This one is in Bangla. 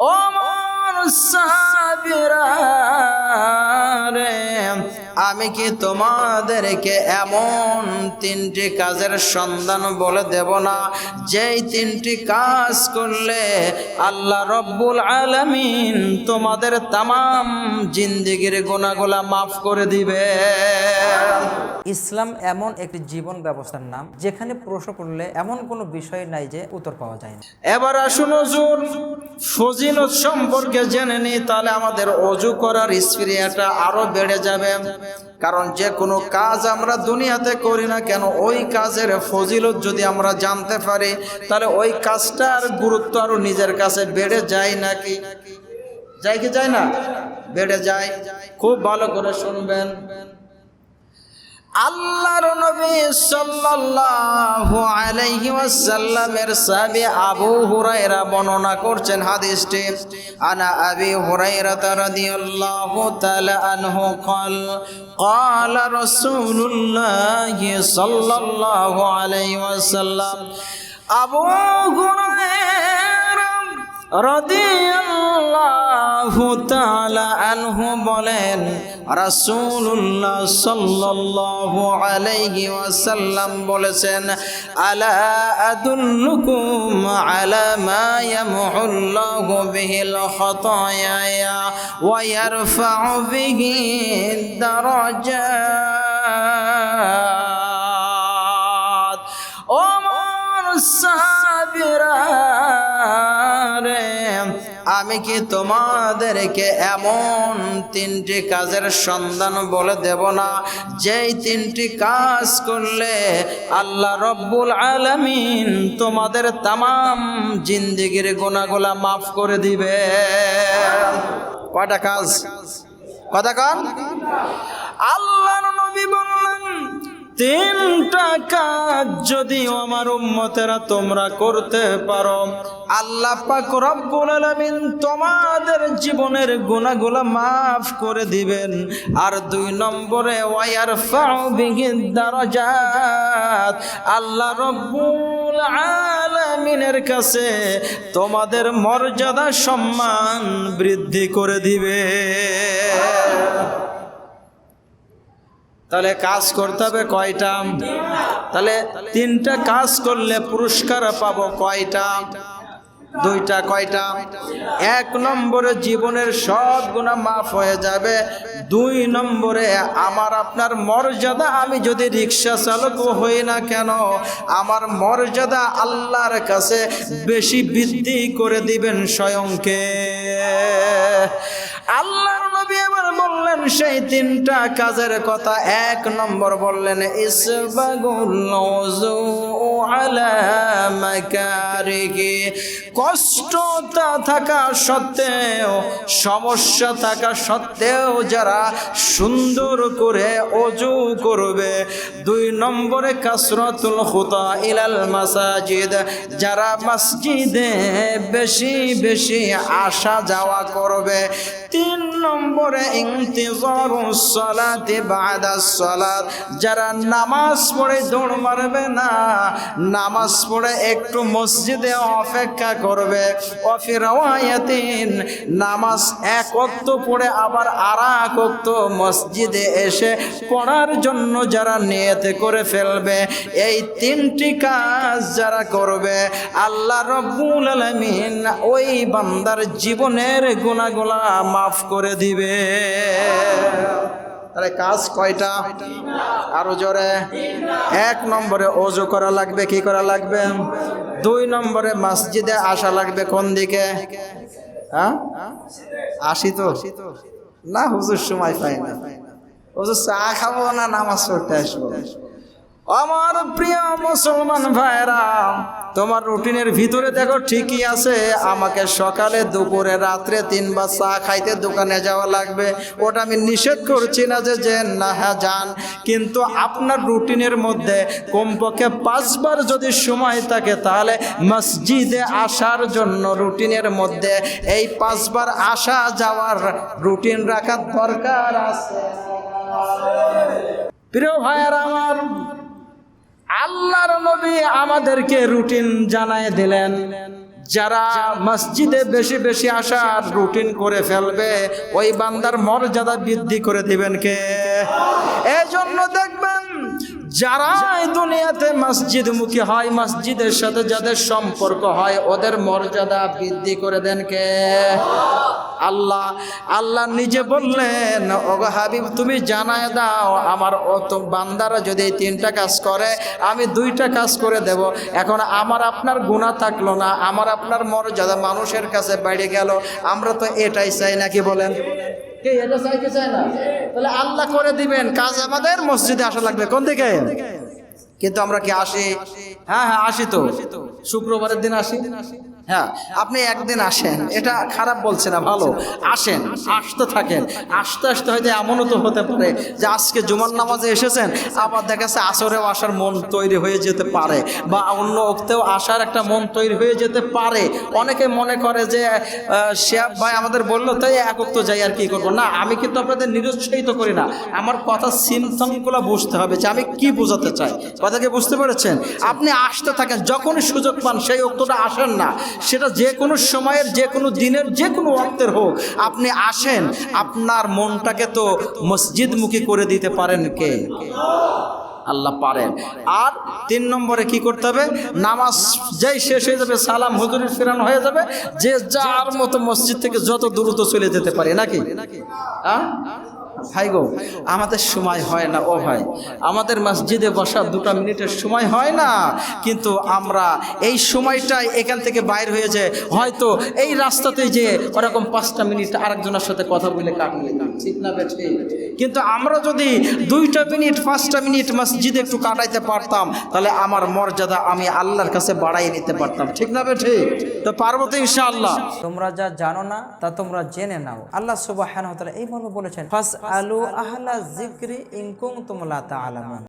ও মন সাবিরা রে আমি কি তোমাদেরকে এমন তিনটি কাজের সন্ধান বলে দেব না? যেই তিনটি কাজ করলে আল্লাহ রব্বুল আলামিন তোমাদের তামাম জিন্দিগির গোনাগুলা মাফ করে দিবে। ইসলাম এমন একটি জীবন ব্যবস্থার নাম যেখানে প্রশ্ন করলে এমন কোনো বিষয় নাই যে উত্তর পাওয়া যায় না। এবার আসুন অজুর ফজিলত সম্পর্কে জেনে নিই তাহলে আমাদের অজু করার স্প্রিয়াটা আরও বেড়ে যাবে। কারণ যে কোনো কাজ আমরা দুনিয়াতে করি না কেন, ওই কাজের ফজিলত যদি আমরা জানতে পারি, তাহলে ওই কাজটার গুরুত্ব আরও নিজের কাছে বেড়ে যায় নাকি? যায় কি যায় না? বেড়ে যায়। খুব ভালো করে শুনবেন। আল্লাহর নবী সাল্লাল্লাহু আলাইহি ওয়াসাল্লামের সাহাবী আবু হুরায়রা বর্ণনা করছেন হাদিসটি আনা আবি হুরায়রা রাদিয়াল্লাহু তাআলা আনহু قال قال رسول الله صلى الله عليه وسلم আবু হুরায়রা রাদিয়াল্লাহু তাআলা আনহু বলেন, রাসূলুল্লাহ সাল্লাল্লাহু আলাইহি ওয়াসাল্লাম বলেছেন, আলা আদুল্লুকুম আলা মা ইয়ামহুল্লাহু বিহিল খাতায়া ওয়া ইয়ারফা'ু বিহি দারাজাত ও মন আমি কি তোমাদেরকে এমন তিনটি কাজের সন্ধান বলে দেব না? যেই তিনটি কাজ করলে আল্লাহ রব্বুল আলামিন তোমাদের তামাম জিন্দিগির গোনাগুলা মাফ করে দিবে। কয়টা কাজ? কথা কান আল্লাহর নবী বললেন তিনটা কাজ যদি আমার উম্মতেরা তোমরা করতে পারো। আল্লাহ পাক রব্বুল আলামিন তোমাদের জীবনের গুনাহগুলো মাফ করে দিবেন। আর দুই নম্বরে ওয়ায়ার ফাউ বিহি দারাজাত। আল্লাহ রব্বুল আলামিনের কাছে তোমাদের মর্যাদা সম্মান বৃদ্ধি করে দিবে। তাহলে কাজ করতে হবে কয়টা? তাহলে তিনটা কাজ করলে পুরস্কার পাবো কয়টা? দুইটা কয়টা? এক নম্বরে জীবনের সব গুণা মাফ হয়ে যাবে। দুই নম্বরে আমার আপনার মর্যাদা আমি যদি রিক্সা চালক হই না কেন, আমার মর্যাদা আল্লাহর কাছে বেশি বৃদ্ধি করে দিবেন স্বয়ংকে। আল্লাহর নবী এবার বললেন, সেই তিনটা কাজের কথা এক নম্বর বললেন কষ্টতা থাকা সত্ত্বেও, সমস্যা থাকা সত্ত্বেও যারা সুন্দর করে অজু করবে দুই নম্বরে কাসরতুল খুতা ইলাল মাসাজিদ, যারা মসজিদে বেশি বেশি আসা যাওয়া করবে। তিন নম্বরে ইন্তিজারুস সালাতি বাদা সালাত, যারা নামাজ পড়ে দৌড় মারবে না, নামাজ পড়ে একটু মসজিদে অপেক্ষা করবে। অফিরাওয়ায়াতিন নামাজ এক অক্ত পড়ে আবার আর এক অক্ত মসজিদে এসে পড়ার জন্য যারা নিয়ত করে ফেলবে। এই তিনটি কাজ যারা করবে, আল্লাহ রব্বুল আলামিন ওই বান্দার জীবনের গুণাগুলা মাফ করে দিবে। তাহলে কাজ কয়টা? আরও জোরে। এক নম্বরে অজু করা লাগবে, কি করা লাগবে? দুই নম্বরে মসজিদে আসা লাগবে, কোন দিকে? হ্যাঁ? আসি তো? না, হুজুর সময় পাই না। চা খাব না, নামাজ পড়তে আসব। আমার প্রিয় মুসলমান ভাইরা, তোমার রুটিনের ভিতরে দেখো ঠিকই আছে, আমাকে সকালে, দুপুরে, রাত্রে তিনবার চা খাইতে দোকানে যাওয়া লাগবে। ওটা আমি নিষেধ করছি না যে যে না হ্যাঁ যান। কিন্তু আপনার রুটিনের মধ্যে কমপক্ষে পাঁচবার যদি সময় থাকে, তাহলে মসজিদে আসার জন্য রুটিনের মধ্যে এই পাঁচবার আসা যাওয়ার রুটিন রাখার দরকার আছে। প্রিয় ভাইয়ার আমার, আল্লাহর নবী আমাদেরকে রুটিন জানায় দিলেন, যারা মসজিদে বেশি বেশি আসার রুটিন করে ফেলবে, ওই বান্দার মর্যাদা বৃদ্ধি করে দিবেন কে? এই জন্য দেখবেন যারা দুনিয়াতে হয়, মসজিদের সাথে যাদের সম্পর্ক হয়, ওদের মর্যাদা বৃদ্ধি করে দেন কে? আল্লাহ আল্লাহ নিজে বললেন হাবিব, তুমি জানায় দাও, আমার অত বান্দারা যদি এই তিনটা কাজ করে, আমি দুইটা কাজ করে দেব। এখন আমার আপনার গুণা থাকল না, আমার আপনার মর্যাদা মানুষের কাছে বেড়ে গেল, আমরা তো এটাই চাই নাকি বলেন? কে, এটা চাইতে চায় না? তাহলে আল্লাহ করে দিবেন, কাজ আমাদের, মসজিদে আসা লাগবে। কোন দিকে? কিন্তু আমরা কি আসি? হ্যাঁ হ্যাঁ আসি তো। শুক্রবারের দিন আসি। হ্যাঁ আপনি একদিন আসেন। এটা খারাপ বলছে না, ভালো। আসেন, আসতে থাকেন। আসতে আসতে হয়তো এমনও তো হতে পারে যে আজকে জুমার নামাজে এসেছেন, আবার দেখা যাচ্ছে আসরেও আসার মন তৈরি হয়ে যেতে পারে বা অন্য অক্তেও আসার একটা মন তৈরি হয়ে যেতে পারে। অনেকে মনে করে যে শিয়াব ভাই আমাদের বলল, তাই একক তো যাই আর কি করব? না, আমি কিন্তু আপনাদের নিরুৎসাহিত করি না। আমার কথা সিমথমগুলো বুঝতে হবে যে আমি কি বোঝাতে চাই। কথাকে বুঝতে পেরেছেন? আপনি আসতে থাকেন, যখনই সুযোগ পান, সেই অক্তটা আসেন না। সেটা যে কোনো সময়ের, যে কোনো দিনের, যে কোনো অক্তের হোক, আপনি আসেন, আপনার মনটাকে তো মসজিদমুখী করে দিতে পারেন কে? আল্লাহ পারেন। আর তিন নম্বরে কি করতে হবে? নামাজ যেই শেষ হয়ে যাবে, সালাম হুজুরের ফেরানো হয়ে যাবে, যে যার মতো মসজিদ থেকে যত দ্রুত চলে যেতে পারে, নাকি? হ্যাঁ ভাই গো, আমাদের সময় হয় না, ও ভাই। আমাদের মসজিদে বসার দুটো মিনিটের সময় হয় না, কিন্তু আমরা এই সময়টাই এখান থেকে বাইর হয়ে যায় হয়তো এই রাস্তাতে যে ওরকম পাঁচটা মিনিট আরেকজনের সাথে কথা বলে দিই। ঠিক না বে ঠিক? কিন্তু আমরা যদি দুইটা মিনিট, পাঁচটা মিনিট মসজিদে একটু কাটাইতে পারতাম, তাহলে আমার মর্যাদা আমি আল্লাহর কাছে বাড়াই নিতে পারতাম, ঠিক না বে ঠিক? তো পারব তো ইনশাআল্লাহ। তোমরা যা জানো না, তা তোমরা জেনে নাও। আল্লাহ সুবাহ এই মর্মে বলেছেন, ফাস আলু আহলা জিক্রি ইনকুম তুমলা তা আলামান